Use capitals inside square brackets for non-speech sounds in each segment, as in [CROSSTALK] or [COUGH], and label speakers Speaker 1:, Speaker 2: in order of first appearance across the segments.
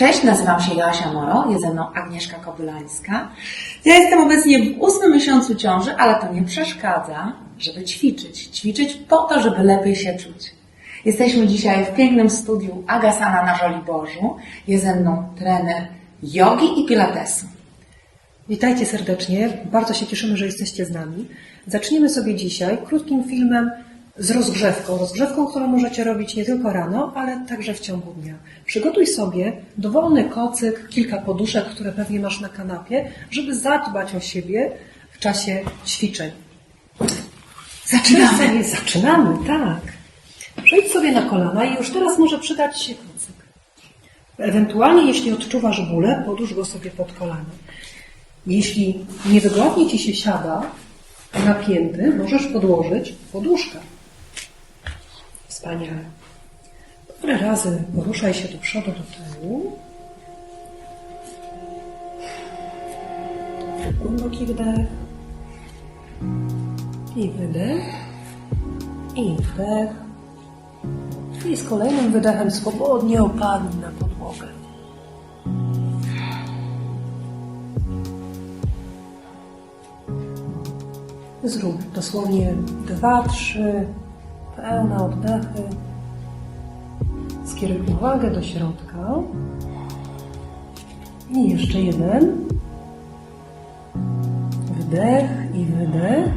Speaker 1: Cześć, nazywam się Joasia Moro, jest ze mną Agnieszka Kobylańska. Ja jestem obecnie w ósmym miesiącu ciąży, ale to nie przeszkadza, żeby ćwiczyć. Ćwiczyć po to, żeby lepiej się czuć. Jesteśmy dzisiaj w pięknym studiu Agasana na Żoliborzu. Jest ze mną trener jogi i pilatesu.
Speaker 2: Witajcie serdecznie. Bardzo się cieszymy, że jesteście z nami. Zaczniemy sobie dzisiaj krótkim filmem z rozgrzewką. Rozgrzewką, którą możecie robić nie tylko rano, ale także w ciągu dnia. Przygotuj sobie dowolny kocyk, kilka poduszek, które pewnie masz na kanapie, żeby zadbać o siebie w czasie ćwiczeń.
Speaker 1: Zaczynamy.
Speaker 2: Zaczynamy, tak. Przejdź sobie na kolana i już teraz może przydać się kocyk. Ewentualnie, jeśli odczuwasz bóle, podłóż go sobie pod kolana. Jeśli niewygodnie Ci się siada napięty, możesz podłożyć poduszkę. Wspaniale. Parę razy poruszaj się do przodu, do tyłu. Głęboki wdech. I wydech. I wdech. I z kolejnym wydechem swobodnie opadnij na podłogę. Zrób dosłownie dwa, trzy pełne oddechy. Skieruj uwagę do środka. I jeszcze jeden. Wdech i wydech.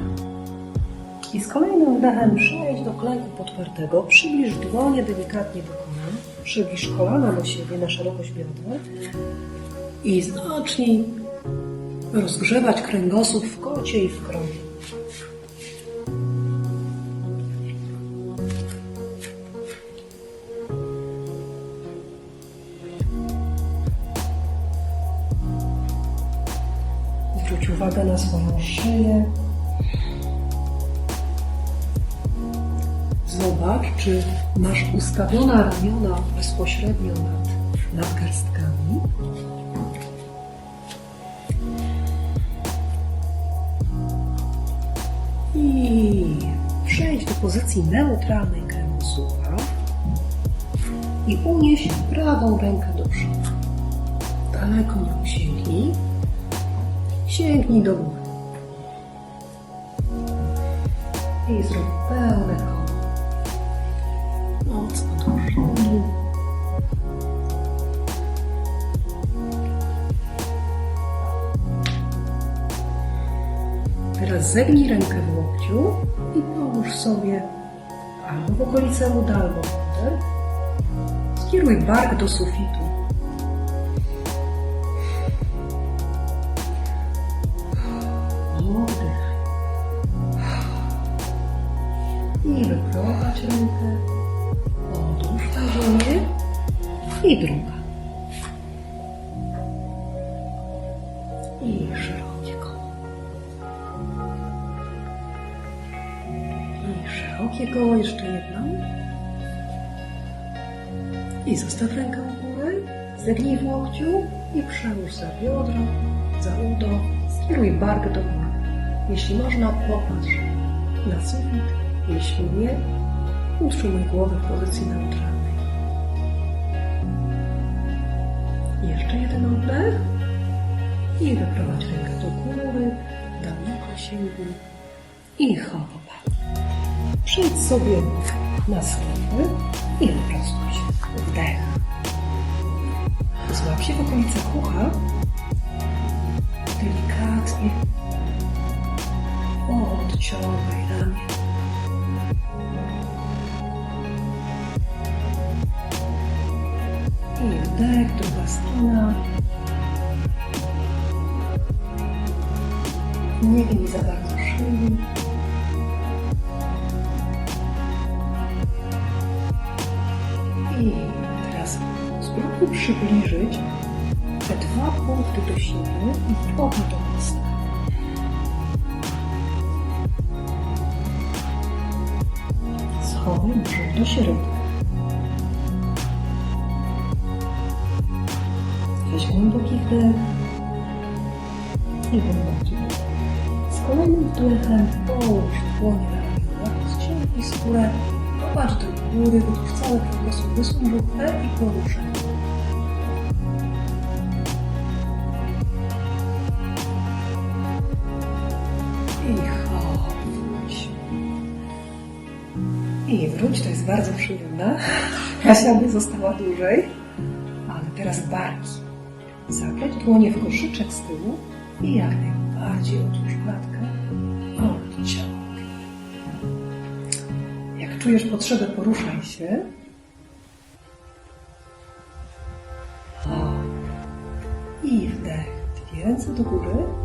Speaker 2: I z kolejnym wdechem przejdź do klęku podpartego. Przybliż dłonie delikatnie do kolan. Przybliż kolana do siebie na szerokość biodra. I zacznij rozgrzewać kręgosłup w kocie i w krowie. Zwróć uwagę na swoją szyję. Zobacz, czy masz ustawione ramiona bezpośrednio nad nadgarstkami. I przejdź do pozycji neutralnej kręgosłupa i unieś prawą rękę do przodu. Daleko nie sięgnij. Sięgnij do góry. I zrób pełne koło. Mocno do. Teraz zegnij rękę w łokciu i połóż sobie albo w okolice uda, albo w. Skieruj bark do sufitu. Zegnij w łokciu i przełóż za biodro, za udo. Skieruj bark do góry. Jeśli można, popatrz na sufit. Jeśli nie, utrzymuj głowę w pozycji neutralnej. Jeszcze jeden oddech. I wyprowadź rękę do góry, daleko sięgnij i chowa. Przejdź sobie na sklepy i wyprostuj się. Wdech. Złap się w okolice ucha. Delikatnie. Odciągaj ramię. I wdech, druga strona. Nie gnij za bardzo szyi. Przybliżyć te dwa punkty do siebie i trochę do usta. Schowaj brzuch do środka. Weź głęboki wdech i głęboki. Z kolejnym wdechem połóż dłonie na ramionach, ściągnij skórę, popatrz do góry, wydłuż cały kręgosłup, wysuń i poruszaj. I wróć, to jest bardzo przyjemne. Kasia by została dłużej. Ale teraz barki. Zapleć dłonie w koszyczek z tyłu i jak najbardziej otwórz klatkę. Odciąg. Jak czujesz potrzebę, poruszaj się. I wdech. Dwie ręce do góry.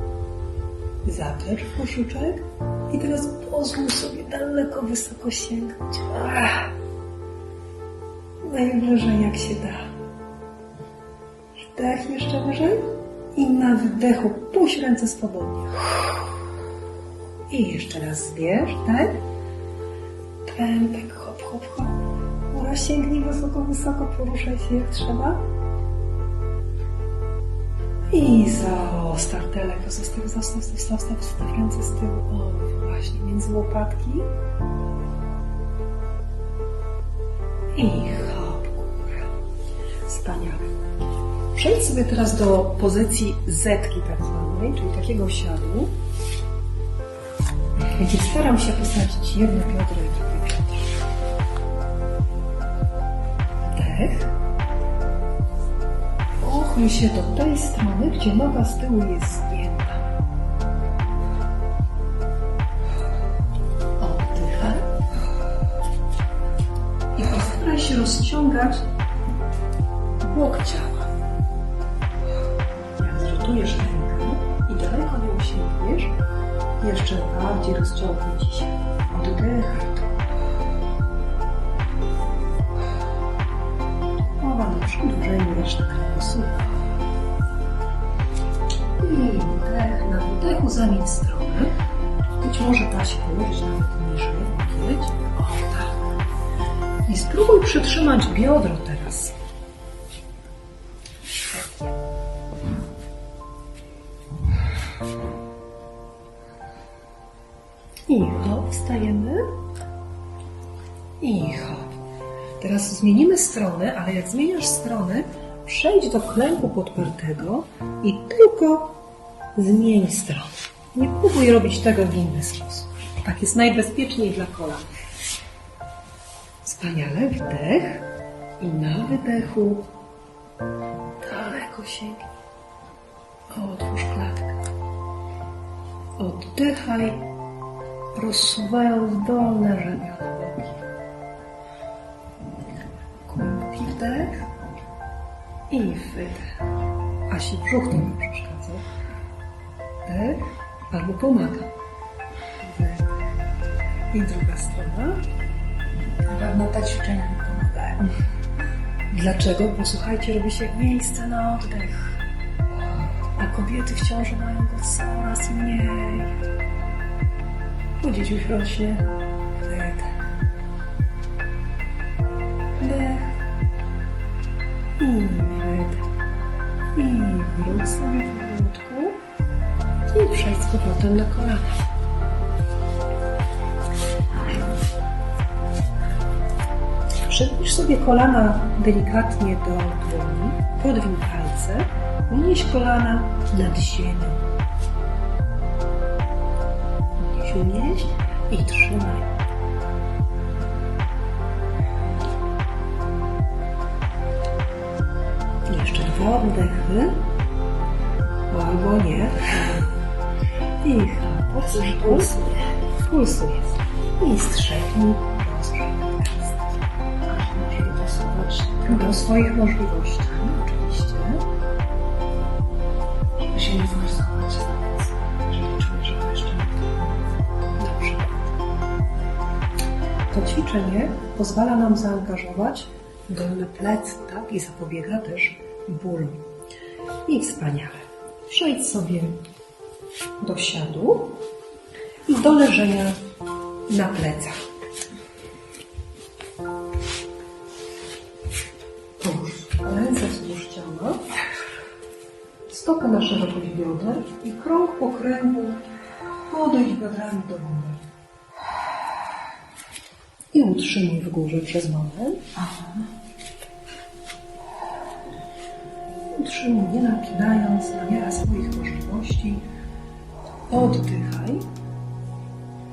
Speaker 2: Zapleć w koszyczek. I teraz pozwól sobie daleko, wysoko sięgnąć. Ach. Najwyżej jak się da. Wdech jeszcze wyżej. I na wdechu puść ręce swobodnie. I jeszcze raz zbierz, tak? Pępek, hop, hop, hop. Ura, sięgnij wysoko, wysoko, poruszaj się jak trzeba. I zostaw daleko, zostaw, zostaw, zostaw, zostaw, zostaw ręce z tyłu. O, właśnie, między łopatki. I hop, góra. Wspaniale. Przejdź sobie teraz do pozycji zetki tak zwanej, czyli takiego siadu, gdzie staram się posadzić jedno biodro i drugie biodro. Wdech. Pochyl się do tej strony, gdzie noga z tyłu jest zgięta. Oddychaj. I postaraj się rozciągać bok ciała. Jak zrzutujesz rękę i daleko nie usięgniesz, jeszcze bardziej rozciągnij Ci się. Oddychaj tu. Mowa na przedłużeniu reszty kręgosłupa. Wdech na wdechu zamień strony. Być może da się położyć nawet niżej, łokieć. O tak. I spróbuj przytrzymać biodro teraz. I hop, wstajemy. I hop. Teraz zmienimy stronę, ale jak zmieniasz stronę, przejdź do klęku podpartego i tylko zmień stronę. Nie próbuj robić tego w inny sposób. Tak jest najbezpieczniej dla kolan. Wspaniale, wdech i na wydechu daleko sięgnij. Otwórz klatkę. Oddychaj, rozsuwając dolne ramiona nogi. Głęboki wdech i wydech. Asi brzuch to przeszkadza. Wdech albo pomaga. I druga strona.
Speaker 1: Te ćwiczenia mi pomagają.
Speaker 2: Dlaczego? Bo słuchajcie, robi się miejsce na oddech. A kobiety w ciąży mają go coraz mniej. Bo dzieciuś rośnie. Z powrotem na kolana. Przybliż sobie kolana delikatnie do dłoni, podwiń palce, unieś kolana nad ziemią. Unieś, unieś i trzymaj. Jeszcze dwa oddechy, pulsuje. I strzepnij, rozgrzej nadgarstek.
Speaker 1: Może dosuwać
Speaker 2: Do swoich możliwości, oczywiście.
Speaker 1: żeby się nie forsować za mocno. Jeżeli czuję, że to jeszcze.
Speaker 2: Dobrze. To ćwiczenie pozwala nam zaangażować dolne plecy, tak? I zapobiega też bólu. I wspaniale. Przejdź sobie do siadu do leżenia na plecach. Ręce wzdłuż ciała, stopy na szerokość bioder i krąg po kręgu podejdź biodrami do góry. I utrzymuj w górze przez moment. Utrzymuj, nie napinając na miarę swoich możliwości. Oddychaj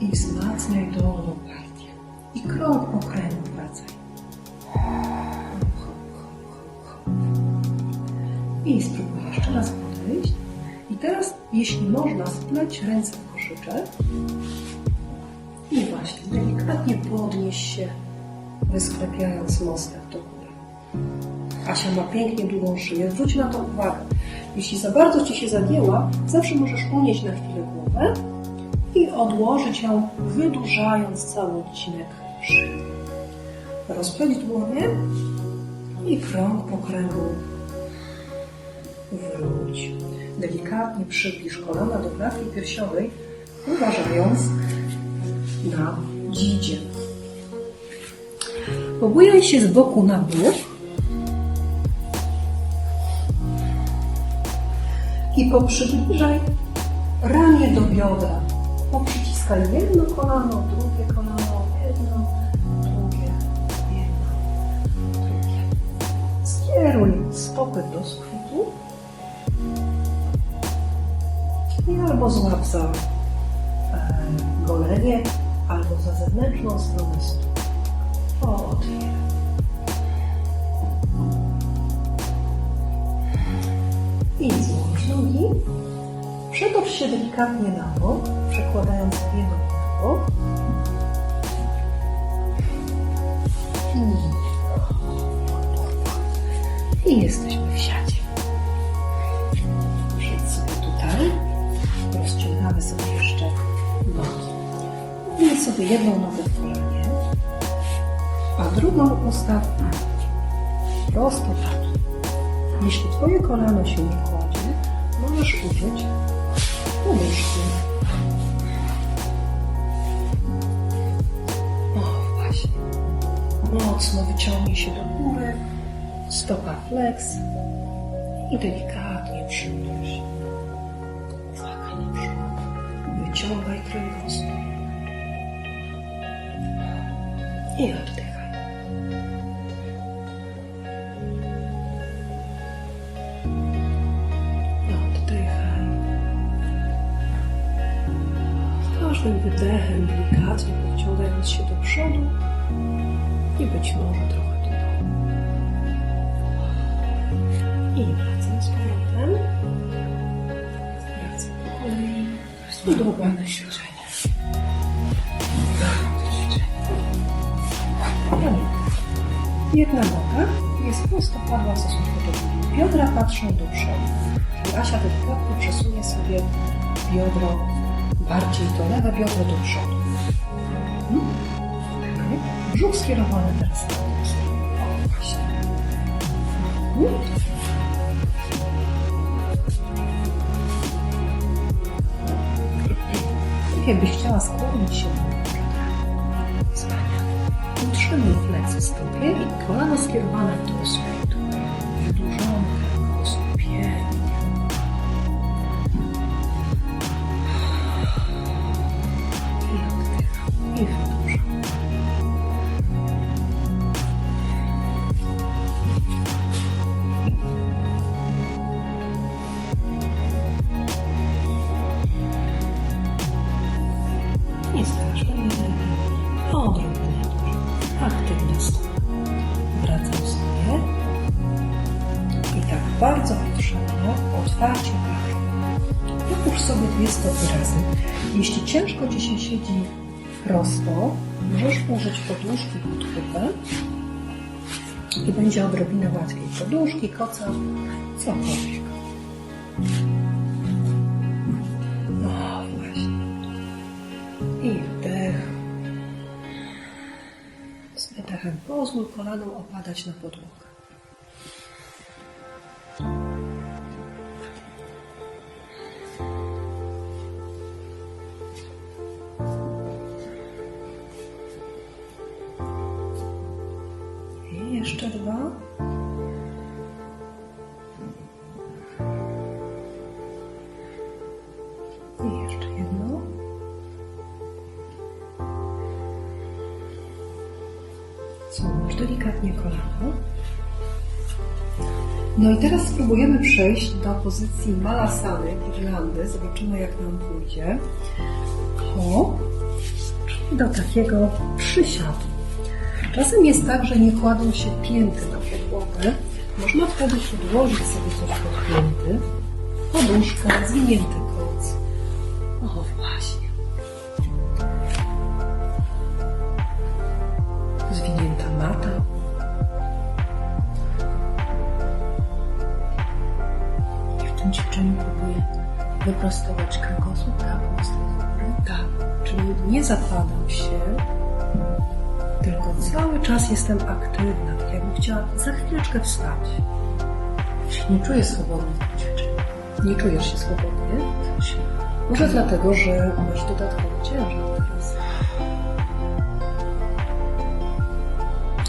Speaker 2: i wzmacniaj dolną partię. I krąg po kręgu wracaj. I spróbuj jeszcze raz podejść. I teraz, jeśli można, spleć ręce w koszyczek. I właśnie, delikatnie podnieś się, wysklepiając mostek do góry. Asia ma pięknie długą szyję. Zwróć na to uwagę. Jeśli za bardzo Ci się zagięła, zawsze możesz unieść na chwilę głowę i odłożyć ją, wydłużając cały odcinek szyi. Rozpleć dłonie i krąg po kręgu wróć. Delikatnie przybliż kolana do klatki piersiowej, uważając na dzidzie. Pobujaj się z boku na bok i poprzybliżaj ramię do biodra. Poprzyciskaj jedno kolano, drugie kolano, jedno, drugie, jedno, drugie. Skieruj stopy do skrótu i albo złap za e, golenie, albo za zewnętrzną stronę stóp. Otwieraj. I złącz nogi. Przetocz się delikatnie na bok, przekładając nogi na bok. I, I jesteśmy w siadzie. Przejdź sobie tutaj. Rozciągamy sobie jeszcze nogi. Ubij sobie jedną nogę w kolanie, a drugą ustaw prosto tak. Jeśli Twoje kolano się nie kładzie, możesz użyć poduszki. O, właśnie. Mocno wyciągnij się do góry, stopa flex i delikatnie na przód. Wyciągaj kręgosłup. I oddychaj. Każdym wydechem delikatnie podciągając się do przodu i być może trochę do dołu. I wracam z powrotem. Wracam po kolei. Druga ćwiczenie. Jedna noga jest prostopadła w stosunku do drugiej. Biodra patrzą do przodu. Asia delikatnie przesunie sobie biodro bardziej to lewe biodro do przodu. Okej. Brzuch skierowany teraz na właśnie. Mhm. Tak jakbyś chciała skłonić się do. Wspaniale. Utrzymuj plecy stopie i kolano skierowane w dół sufit. Wydłużony kręgosłup, pięknie. Prosto, możesz użyć poduszki pod chwytę i będzie odrobinę łatwiej. Poduszki, koca, cokolwiek. O, właśnie. I wdech. Z wydechem pozwól kolanom opadać na podłogę. Złącz delikatnie kolano. No i teraz spróbujemy przejść do pozycji malasany, girlandy. Zobaczymy jak nam pójdzie. Hop. i do takiego przysiadu. Czasem jest tak, że nie kładą się pięty na podłogę. Można wtedy podłożyć sobie coś pod pięty, poduszkę, zwinięty jestem aktywna, tak jakbym chciała za chwileczkę wstać.
Speaker 1: Nie czuję swobodnie w.
Speaker 2: Nie czujesz się swobodnie? Może dlatego, że masz dodatkowy ciężar teraz.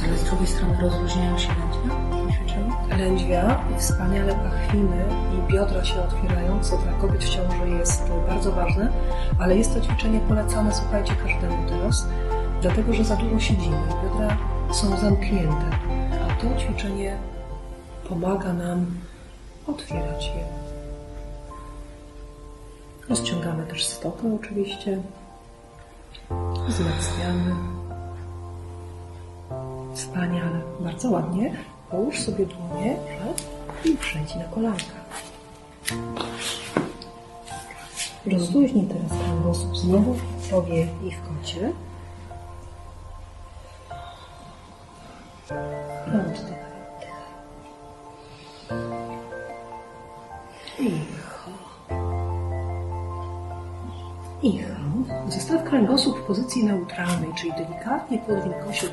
Speaker 1: Ale z drugiej strony rozluźniają się lędźwia ćwiczeniu.
Speaker 2: Lędźwia i wspaniale pachwiny i biodra się otwierają, co dla kobiet w ciąży jest bardzo ważne, ale jest to ćwiczenie polecane, słuchajcie, każdemu teraz, dlatego, że za dużo siedzimy biodra są zamknięte, a to ćwiczenie pomaga nam otwierać je. Rozciągamy też stopę oczywiście, wzmacniamy. Wspaniale, bardzo ładnie. Połóż sobie dłonie i przejdź na kolanka. Rozluźnij teraz kręgosłup znowu w tobie i w kocie. I oddychaj. Icho. Icho. Zostaw kręgosłup w pozycji neutralnej, czyli delikatnie podwin kosię.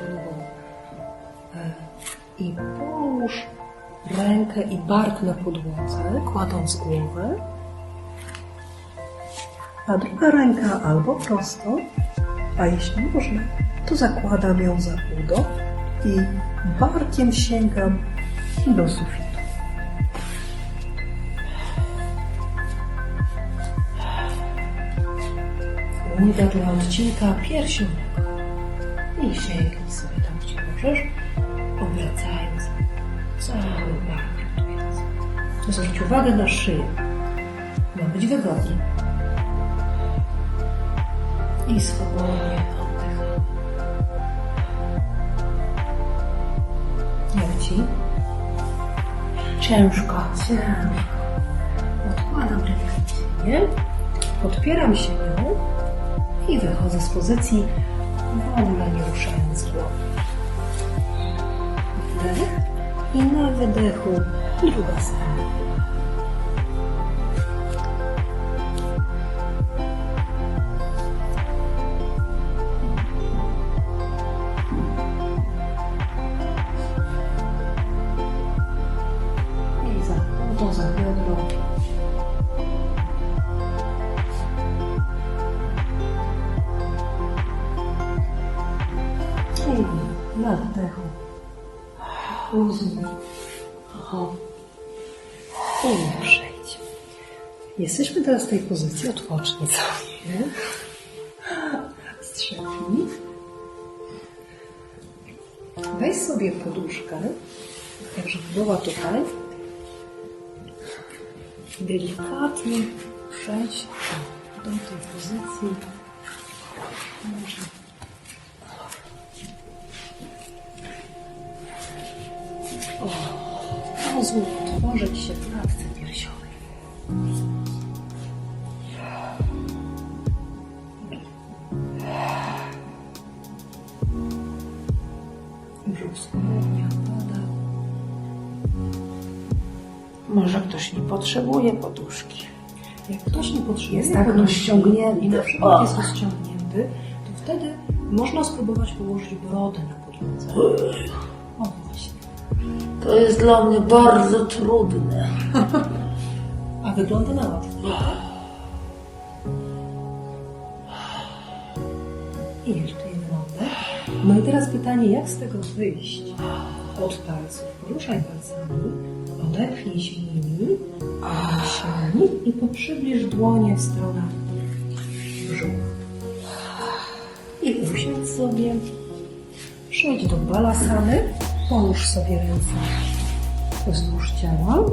Speaker 2: E, I połóż rękę i bark na podłodze, kładąc głowę. A druga ręka albo prosto, a jeśli można, to zakładam ją za udo i barkiem sięgam do sufitu. Uda dla odcinka piersionego i sięgnij sobie tam, gdzie możesz, obracając cały bark. Zwróć uwagę na szyję. Ma być wygodnie. I swobodnie
Speaker 1: Ciężko.
Speaker 2: Ciężko. Odkładam ziemię, podpieram się nią i wychodzę z pozycji w ogóle nie ruszając głowy. Wdech i na wydechu druga strona. Teraz w tej pozycji. Odpocznij sobie. Strzepnij. Weź sobie poduszkę, tak żeby była tutaj. Delikatnie przejść do tej pozycji. Może O, pozwól otworzyć się
Speaker 1: Może ktoś nie potrzebuje poduszki.
Speaker 2: Jak ktoś nie potrzebuje
Speaker 1: Jest tak rozciągnięty.
Speaker 2: i na przykład jest rozciągnięty, to wtedy można spróbować położyć brodę na podłodze. O właśnie.
Speaker 1: To jest dla mnie bardzo trudne. [LAUGHS]
Speaker 2: A wygląda na łatwo, prawda? I jeszcze jeden oddech. No i teraz pytanie, jak z tego wyjść? Od palców. Poruszaj palcami, odepchnij się nimi, i poprzybliż dłonie w stronę brzucha. I usiądź sobie. Przejdź do balasany. Połóż sobie ręce wzdłuż ciała.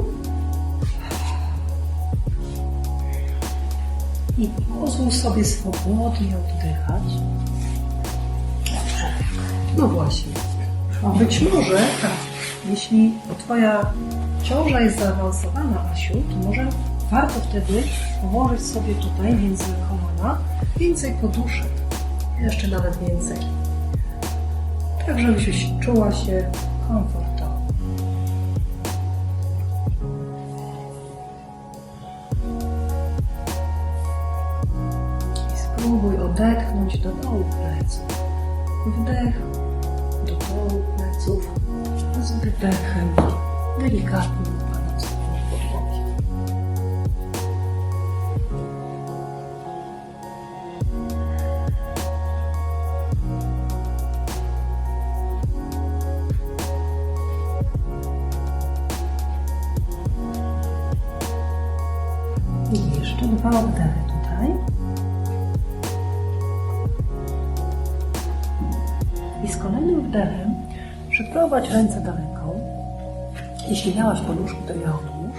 Speaker 2: I pozwól sobie swobodnie oddychać. No właśnie. Być może, tak, jeśli Twoja ciąża jest zaawansowana, Asiu, to może warto wtedy położyć sobie tutaj między kolana więcej poduszek. Jeszcze nawet więcej. Tak, żebyś czuła się komfortowo. I spróbuj odetchnąć do dołu pleców. Wdech do dołu pleców z wydechem delikatnie upadam sobie w podłogi. I jeszcze dwa oddechy tutaj. I z kolejnym wdechem przyprowadź ręce daleko. Jeśli miałaś poduszki, to je odłóż.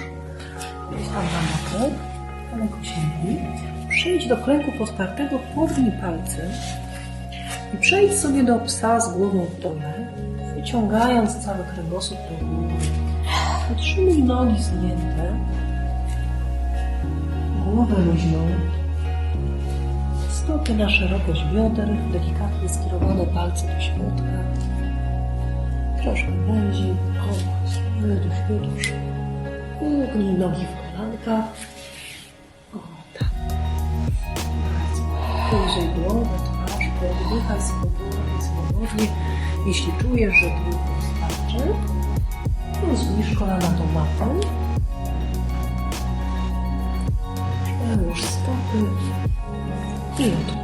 Speaker 2: Tam na boku, daleko sięgnij. Przejdź do klęku podpartego, podwój palce i przejdź sobie do psa z głową w dole, wyciągając cały kręgosłup do góry. Utrzymuj nogi zgięte, głowę luźną, stopy na szerokość bioder, delikatnie skierowane palce do środka. Troszkę węzi, wydusz, wydusz. Ugnij nogi w kolankach. O tak. Wyjrzyj głowę, twarz, pooddychaj swobodnie, swobodnie. Jeśli czujesz, że tu wystarczy, to zbliż kolana do maty. Przełóż stopy i odpocznij.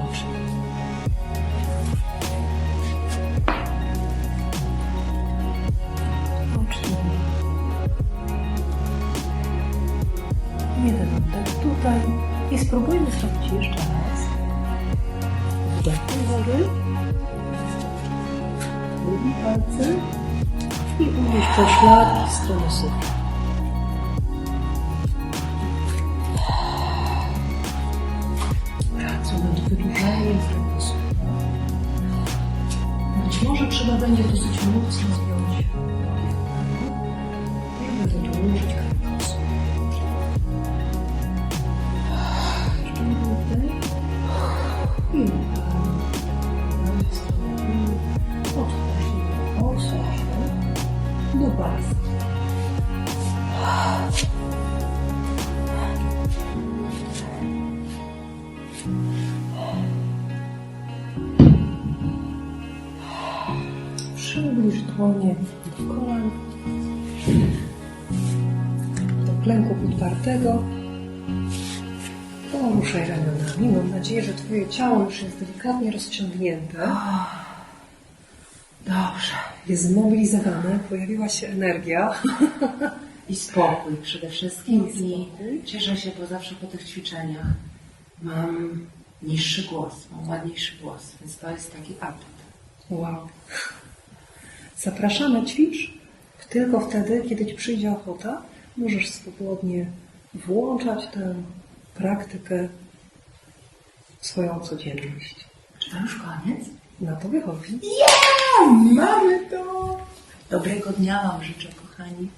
Speaker 2: Unieś pośladki w stronę sufit. Pracuj nad. Być może trzeba będzie dosyć mocno zgiąć podpartego. Poruszaj ramionami. Mam nadzieję, że Twoje ciało już jest delikatnie rozciągnięte.
Speaker 1: Dobrze.
Speaker 2: Jest zmobilizowane, pojawiła się energia.
Speaker 1: I spokój przede wszystkim.
Speaker 2: I spokój.
Speaker 1: I cieszę się, bo zawsze po tych ćwiczeniach mam niższy głos, mam ładniejszy głos, więc to jest taki apel.
Speaker 2: Wow. Zapraszamy, ćwicz tylko wtedy, kiedy Ci przyjdzie ochota. Możesz swobodnie włączać tę praktykę w swoją codzienność.
Speaker 1: Czy to już koniec?
Speaker 2: Na to wychodzi.
Speaker 1: Mamy to! Dobrego dnia Wam życzę, kochani.